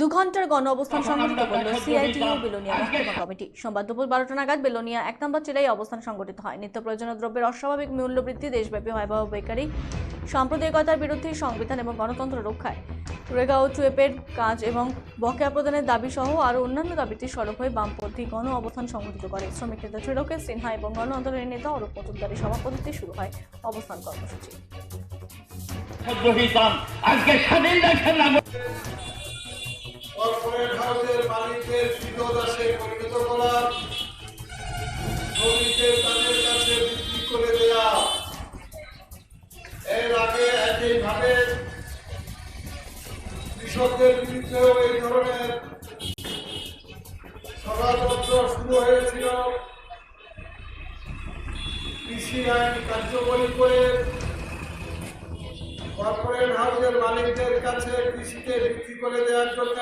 দু ঘণ্টার গণ অবস্থান সংগঠিত করল সিআইটিইউ বেলোনিয়া মহকুমা কমিটি। সোমবার দুপুর বারোটা নাগাদ বেলোনিয়া এক নম্বর জেলায় অবস্থান সংগঠিত হয়। নিত্য প্রয়োজনীয় দ্রব্যের অস্বাভাবিক মূল্যবৃদ্ধি, দেশব্যাপী ভয়াবহ বেকারি, সাম্প্রদায়িকতার বিরুদ্ধে সংবিধান এবং গণতন্ত্র রক্ষায়। রেগা ও চুয়েপের কাজ এবং বকেয়া প্রদানের দাবি সহ আরও অন্যান্য দাবিতে সরব হয়ে বামপন্থী গণ অবস্থান সংগঠিত করে। শ্রমিক নেতা ত্রিলোকেশ সিনহা এবং গণ আন্দোলনের নেতা অরূপ মজুমদারের সভাপতিত্বে শুরু হয় অবস্থান কর্মসূচি। কর্পোরেট মালিকদের পরিণত করা শ্রমিকদের তাদের কাছে বিক্রি করে দেওয়া এর আগে একইভাবে কৃষকদের বিরুদ্ধেও এই ধরনের ষড়যন্ত্র শুরু হয়েছিল। কৃষি আইন কার্যকরী করে কর্পোরেট হাউসের মালিকদের কাছে কৃষিকে বিক্রি করে দেওয়ার জন্য